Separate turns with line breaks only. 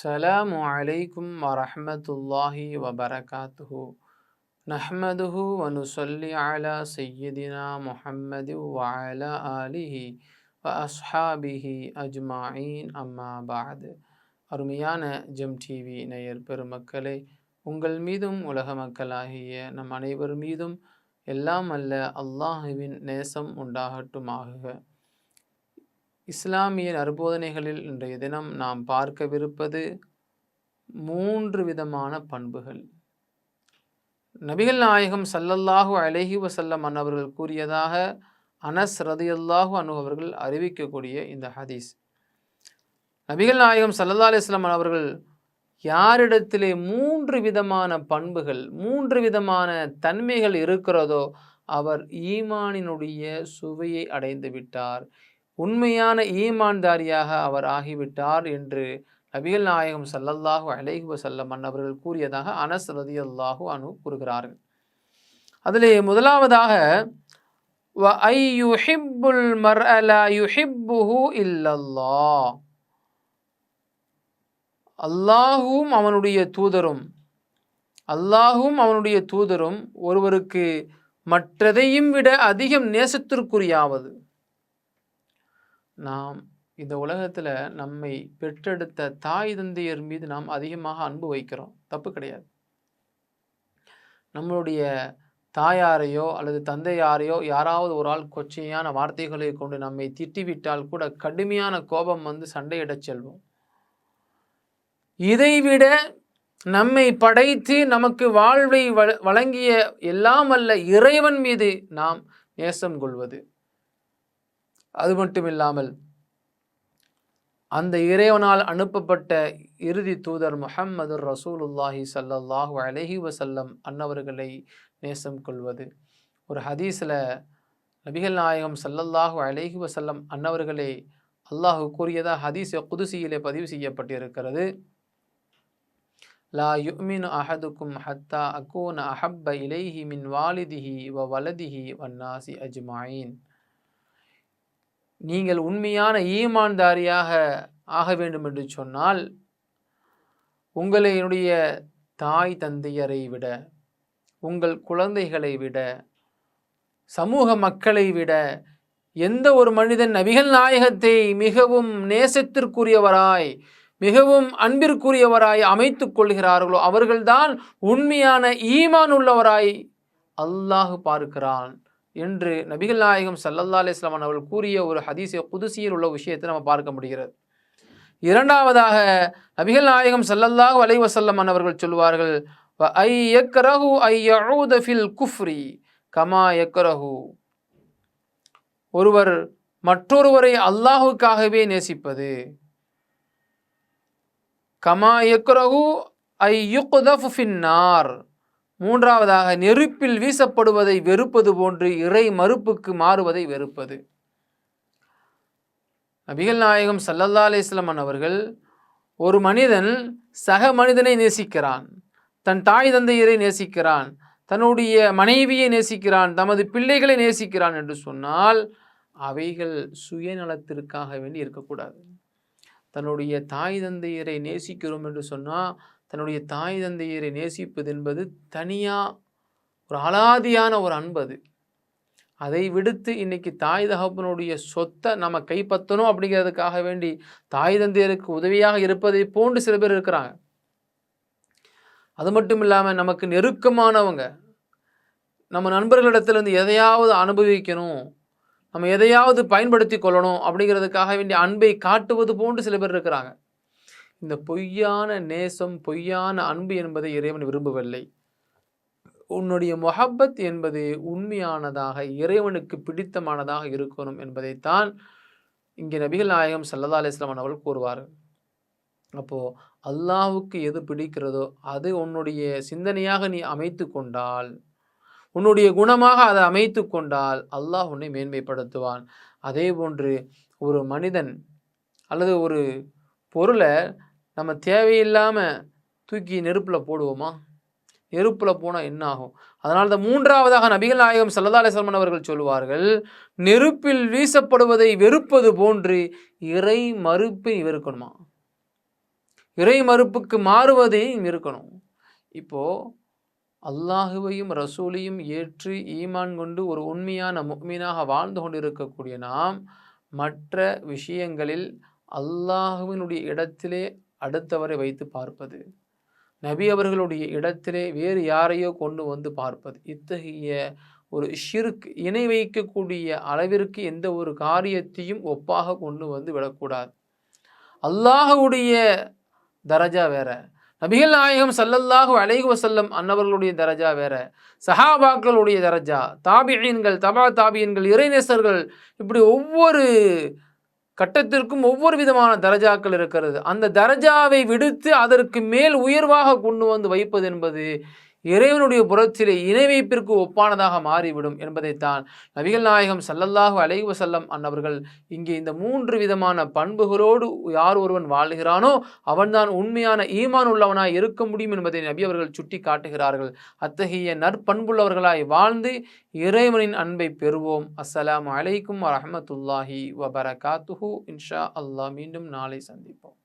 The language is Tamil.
السلام عليكم ورحمة الله وبركاته نحمده ونصلي على سيدنا محمد وعلى آله وأصحابه أجمعين أما بعد அருமையான ஜெம் டிவி நேயர் பெருமக்களே உங்கள் மீதும் உலக மக்களாகிய நம் அனைவர் மீதும் எல்லாம் அல்ல அல்லாஹுவின் நேசம் உண்டாகட்டுமாக இஸ்லாமிய நற்போதனைகளில் இன்றைய தினம் நாம் பார்க்கவிருப்பது மூன்று விதமான பண்புகள். நபிகள் நாயகம் சல்லல்லாஹு அலஹி வசல்லம் அன்னவர்கள் கூறியதாக அனஸ் ரதியல்லாஹு அனு அவர்கள் அறிவிக்கக்கூடிய இந்த ஹதீஸ். நபிகள் நாயகம் சல்லல்லா அலிஸ்லாம் அவர்கள் யாரிடத்திலே மூன்று விதமான பண்புகள் மூன்று விதமான தன்மைகள் இருக்கிறதோ அவர் ஈமானினுடைய சுவையை அடைந்து விட்டார். உண்மையான ஈமான்தாரியாக அவர் ஆகிவிட்டார் என்று நபிகள் நாயகம் சல்லல்லாஹு அலைஹி வசல்லம் அவர்கள் கூறியதாக அனஸ் ரதி அல்லாஹு அனு கூறுகிறார்கள். அதிலே முதலாவதாக அல்லாஹும் அவனுடைய தூதரும் அல்லாஹும் அவனுடைய தூதரும் ஒருவருக்கு மற்றதையும் விட அதிகம் நேசத்திற்குரியாவது நாம் இந்த உலகத்தில் நம்மை பெற்றெடுத்த தாய் தந்தையர் மீது நாம் அதிகமாக அன்பு வைக்கிறோம். தப்பு கிடையாது. நம்மளுடைய தாயாரையோ அல்லது தந்தையாரையோ யாராவது ஒரு ஆள் கொச்சையான வார்த்தைகளை கொண்டு நம்மை திட்டிவிட்டால் கூட கடுமையான கோபம் வந்து சண்டையிடச் செல்வோம். இதைவிட நம்மை படைத்து நமக்கு வாழ்வை வழங்கிய எல்லாம் அல்ல இறைவன் மீது நாம் நேசம் கொள்வது. அது மட்டும் இல்லாமல் அந்த இறைவனால் அனுப்பப்பட்ட இறுதி தூதர் முஹம்மது ரசூலுல்லாஹி சல்லல்லாஹு அலஹி வசல்லம் அன்னவர்களை நேசம் கொள்வது. ஒரு ஹதீஸில் நபிகள் நாயகம் சல்லல்லாஹு அலஹி வசல்லம் அன்னவர்களை அல்லாஹு கூறியதா ஹதீஸ் குதுசியிலே பதிவு செய்யப்பட்டிருக்கிறது. லா யுமின் அஹதுக்கும் ஹத்தா அக்கூன அஹப்ப இலைஹி மின் வாலிதிஹி வ வலதிஹி வன்னாசி அஜ்மாயின். நீங்கள் உண்மையான ஈமான்தாரியாக ஆக வேண்டும் என்று சொன்னால் உங்களுடைய தாய் தந்தையரை விட உங்கள் குழந்தைகளை விட சமூக மக்களை விட எந்த ஒரு மனிதன் நபிகள் நாயகத்தை மிகவும் நேசத்திற்குரியவராய் மிகவும் அன்பிற்குரியவராய் அமைத்து கொள்கிறார்களோ அவர்கள்தான் உண்மையான ஈமான் உள்ளவராய் அல்லாஹு பார்க்கிறான். என்று நபிகள் நாயகம் சல்லல்லா அலிஸ்லாமன் அவர்கள் கூறிய ஒரு ஹதீஸை குதிசியில் உள்ள விஷயத்தை நம்ம பார்க்க முடிகிறது. இரண்டாவதாக நபிகள் நாயகம் சல்லல்லாஹு அலைவசல்லம் அவர்கள் சொல்வார்கள் ஐ எக்கரஹு ஐ ஃபில் குஃப்ரி கமா எக்கரஹு ஒருவர் மற்றொருவரை அல்லாஹுக்காகவே நேசிப்பது. கமா எக்கரஹு ஐ யுக்தஃபு ஃபின்னார் மூன்றாவதாக நெருப்பில் வீசப்படுவதை வெறுப்பது போன்று இறை மறுப்புக்கு மாறுவதை வெறுப்பது. நபிகள் நாயகம் சல்லல்லா அலிஸ்லமன் அவர்கள் ஒரு மனிதன் சக மனிதனை நேசிக்கிறான் தன் தாய் தந்தையரை நேசிக்கிறான் தன்னுடைய மனைவியை நேசிக்கிறான் தமது பிள்ளைகளை நேசிக்கிறான் என்று சொன்னால் அவைகள் சுயநலத்திற்காக வேண்டி இருக்கக்கூடாது. தன்னுடைய தாய் தந்தையரை நேசிக்கிறோம் என்று சொன்னால் தன்னுடைய தாய் தந்தையரை நேசிப்பது என்பது தனியாக ஒரு அலாதியான ஒரு அன்பது அதை. விடுத்து இன்னைக்கு தாய் தகப்பனுடைய சொத்தை நம்ம கைப்பற்றணும் அப்படிங்கிறதுக்காக வேண்டி தாய் தந்தையருக்கு உதவியாக இருப்பதை போன்று சில பேர் இருக்கிறாங்க. அது மட்டும் இல்லாமல் நமக்கு நெருக்கமானவங்க நம்ம நண்பர்களிடத்துலேருந்து எதையாவது அனுபவிக்கணும் நம்ம எதையாவது பயன்படுத்தி கொள்ளணும் அப்படிங்கிறதுக்காக வேண்டிய அன்பை காட்டுவது போன்று சில பேர் இருக்கிறாங்க. இந்த பொய்யான நேசம் பொய்யான அன்பு என்பதை இறைவன் விரும்பவில்லை. உன்னுடைய மொஹப்பத் என்பது உண்மையானதாக இறைவனுக்கு பிடித்தமானதாக இருக்கணும் என்பதைத்தான் இங்கே நபிகள் நாயகம் சல்லதா அலிஸ்லாமன் அவர்கள் கூறுவார் அப்போது அல்லாவுக்கு எது பிடிக்கிறதோ அது உன்னுடைய சிந்தனையாக நீ அமைத்து கொண்டால் உன்னுடைய குணமாக அதை அமைத்து கொண்டால் அல்லாஹ் உன்னை மேன்மைப்படுத்துவான். அதே போன்று ஒரு மனிதன் அல்லது ஒரு பொருளை நம்ம தேவையில்லாமல் தூக்கி நெருப்பில் போடுவோமா? நெருப்பில் போனால் என்ன ஆகும் அதனால் தான் மூன்றாவதாக நபிகள் நாயகம் சல்லா அலிஸ்லமன் அவர்கள் சொல்வார்கள் நெருப்பில் வீசப்படுவதை வெறுப்பது போன்று இறை மறுப்பை வெறுக்கணுமா? இறை மறுப்புக்கு மாறுவதையும் இருக்கணும் இப்போது அல்லாஹுவையும் ரசூலையும் ஏற்று ஈமான் கொண்டு ஒரு உண்மையான முக்மீனாக வாழ்ந்து கொண்டிருக்கக்கூடிய நாம் மற்ற விஷயங்களில் அல்லாஹுவினுடைய இடத்திலே அடுத்தவரை வைத்து பார்ப்பது. நபி அவர்களுடைய இடத்திலே வேறு யாரையோ கொண்டு வந்து பார்ப்பது. இத்தகைய ஒரு ஷிர்க் இணை வைக்கக்கூடிய அளவிற்கு எந்த ஒரு காரியத்தையும் ஒப்பாக கொண்டு வந்து விடக்கூடாது. அல்லாஹுடைய தரஜா வேற. நபிகள் நாயகம் சல்லல்லாஹு அலைஹி வசல்லம் அன்னவர்களுடைய தரஜா வேற. சஹாபாக்களுடைய தரஜா. தாபியன்கள் தபா தாபியன்கள் இறைநேசர்கள் இப்படி ஒவ்வொரு கட்டத்திற்கும் ஒவ்வொரு விதமான தரஜாக்கள் இருக்கிறது. அந்த தரஜாவை விடுத்து அதற்கு மேல் உயர்வாக கொண்டு வந்து வைப்பது என்பது இறைவனுடைய புறத்திலே இணை வைப்பிற்கு ஒப்பானதாக மாறிவிடும் என்பதைத்தான் நபிகள் நாயகம் சல்லல்லாஹு அலைஹி செல்லம் அன்னவர்கள் இங்கே இந்த மூன்று விதமான பண்புகளோடு யார் ஒருவன் வாழ்கிறானோ அவன்தான் உண்மையான ஈமான் உள்ளவனாய் இருக்க முடியும் என்பதை நபி அவர்கள் சுட்டி காட்டுகிறார்கள் அத்தகைய நற்பண்புள்ளவர்களாய் வாழ்ந்து இறைவனின் அன்பை பெறுவோம். அஸ்ஸலாம் அலைக்கும் வரமத்துல்லாஹி வபரகாத்துஹு. இன்ஷா அல்லாஹ் மீண்டும் நாளை சந்திப்போம்.